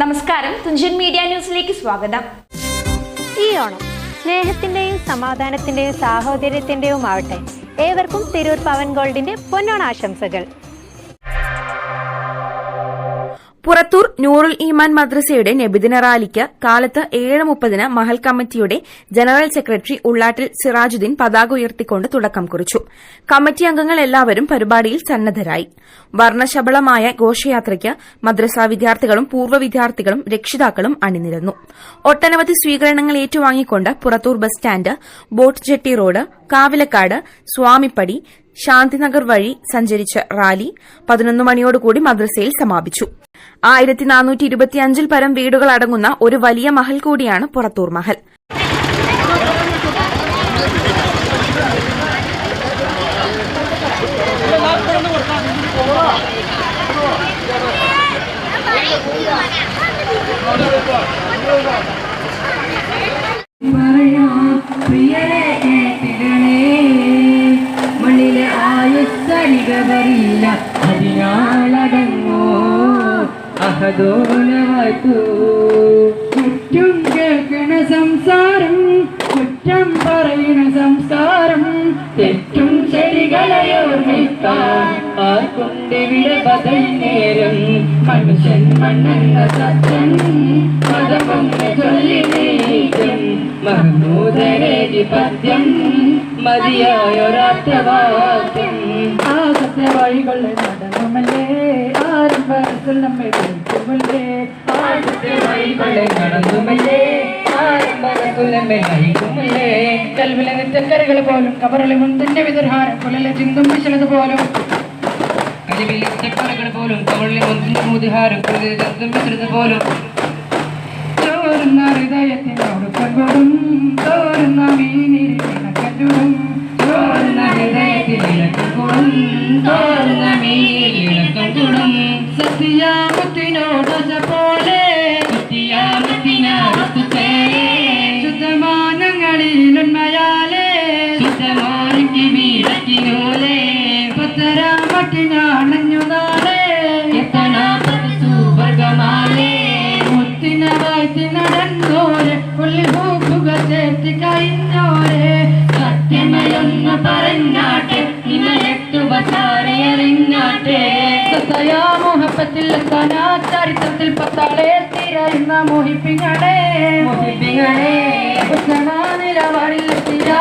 നമസ്കാരം. തുഞ്ചൻ മീഡിയ ന്യൂസിലേക്ക് സ്വാഗതം. ഈ ഓണം സ്നേഹത്തിന്റെയും സമാധാനത്തിന്റെയും സാഹോദര്യത്തിന്റെയും ആവട്ടെ ഏവർക്കും തിരൂർ പവൻ ഗോൾഡിന്റെ പൊന്നോണാശംസകൾ. പുറത്തൂർ നൂറുൽ ഈമാൻ മദ്രസയുടെ നബിദിന റാലിക്ക് കാലത്ത് ഏഴ് മുപ്പതിന് മഹൽ കമ്മിറ്റിയുടെ ജനറൽ സെക്രട്ടറി ഉള്ളാട്ടിൽ സിറാജുദ്ദീൻ പതാക ഉയർത്തിക്കൊണ്ട് തുടക്കം കുറിച്ചു. കമ്മിറ്റി അംഗങ്ങൾ എല്ലാവരും പരിപാടിയിൽ സന്നദ്ധരായി. വർണശബളമായ ഘോഷയാത്രയ്ക്ക് മദ്രസാ വിദ്യാർത്ഥികളും പൂർവ വിദ്യാർത്ഥികളും രക്ഷിതാക്കളും അണിനിരന്നു. ഒട്ടനവധി സ്വീകരണങ്ങൾ ഏറ്റുവാങ്ങിക്കൊണ്ട് Purathur bus stand boat jetty road Kavilakkad Swamippadi Shanthinagar വഴി സഞ്ചരിച്ച റാലി പതിനൊന്ന് മണിയോടുകൂടി മദ്രസയിൽ സമാപിച്ചു. ആയിരത്തി നാനൂറ്റി ഇരുപത്തിയഞ്ചിൽ പരം വീടുകൾ അടങ്ങുന്ന ഒരു വലിയ മഹൽ കൂടിയാണ് പുറത്തൂർ മഹൽ. കേട്ടിടണേ അഹദോലവായ്ത്തു കുറ്റം കേൾക്കണ സംസാരം കുറ്റം പറയണ സംസാരം തെറ്റും ശരികളയോർമ്മിക്കാൻ ആർക്കൊണ്ടിവിടെ ബദൽ നേരം. മനുഷ്യൻ മണ്ണെന്ന സത്യം മതമൊന്ന് ചൊല്ലി നീക്കം. മഹമൂദരേജി പദ്യം മതിയായൊരാറ്റവാക്യം ആ സത്യവഴികളിൽ നടന്നുമല്ലേ ആരംഭത്തിൽ നമ്മെ നടന്നുമല്ലേ ആരംഭത്തിൽ നമ്മെ നയിക്കുമല്ലേ കൽവിലെ നിത്യക്കരകൾ പോലും കബറിലെ മുന്തിന്റെ വിതർഹാരം കുലലെ ചിന്തും വിശലത് പോലും. കലിവിലെ നിത്യക്കരകൾ പോലും കബറിലെ മുന്തിന്റെ മുതിഹാരം കുലലെ ചിന്തും വിശലത് പോലും. ചോരുന്ന ഹൃദയത്തിനോട് പങ്കുടും തോരുന്ന മീനിൽ ഇണക്കറ്റുടും തോരുന്ന ഹൃദയത്തിൽ ഇണക്കൂടും പത്തരാമട്ടിനാണഞ്ഞു നാളെ എത്തനാപത്ത് സുവർഗമാലേ മുത്തിനവായി നടന്നോരെ. പുള്ളി ഹൂക്കുകൾ ചേർത്തി കഴിഞ്ഞോരെ. സത്യമയൊന്ന് പറഞ്ഞാട്ടെ. നിമയത്തു ബസാറെ അറിഞ്ഞാട്ടെ. സത്തയാ മോഹപ്പത്തിൽ എത്താനാ ചരിത്രത്തിൽ പത്താളെ തിരയുന്ന മോഹിപ്പിങ്ങളെ മോഹിപ്പിങ്ങളെ മാറ്റുക്കൾ നിർത്തിയ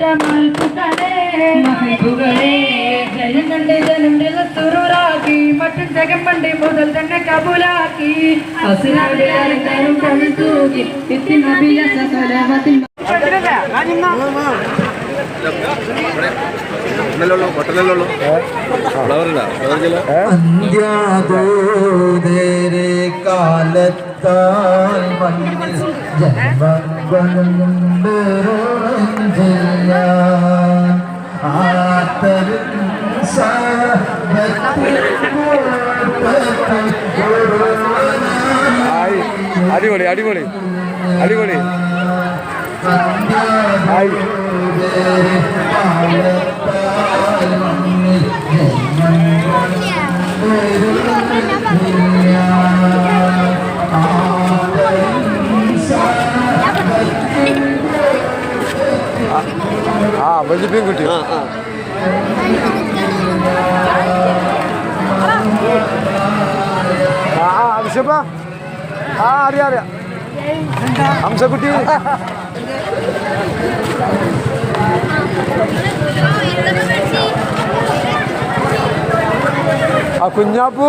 ഉരവിട്ട മൽപ്പുകളെ മഹിപ്പുകളെ. ജയം കണ്ട് ജനം സുറൂറാക്കി മറ്റും ജഗം പണ്ട് മുതൽ തന്നെ കബൂലാക്കി. അസുരാവിലും കണ്ണു കാലത്താൽ മണ്ണിൽ ജന്മങ്ങളുണ്ടില്ല ആത്തരും അടിപൊളി. അടിപൊളി. അടിപൊളി ആ വെജിറ്റേറിയൻ കിട്ടി. ആ ആ. ആ അംശപ്പ ആ അറിയാം അറിയാം. ഹംസക്കുട്ടി. ആ കുഞ്ഞാപ്പൂ.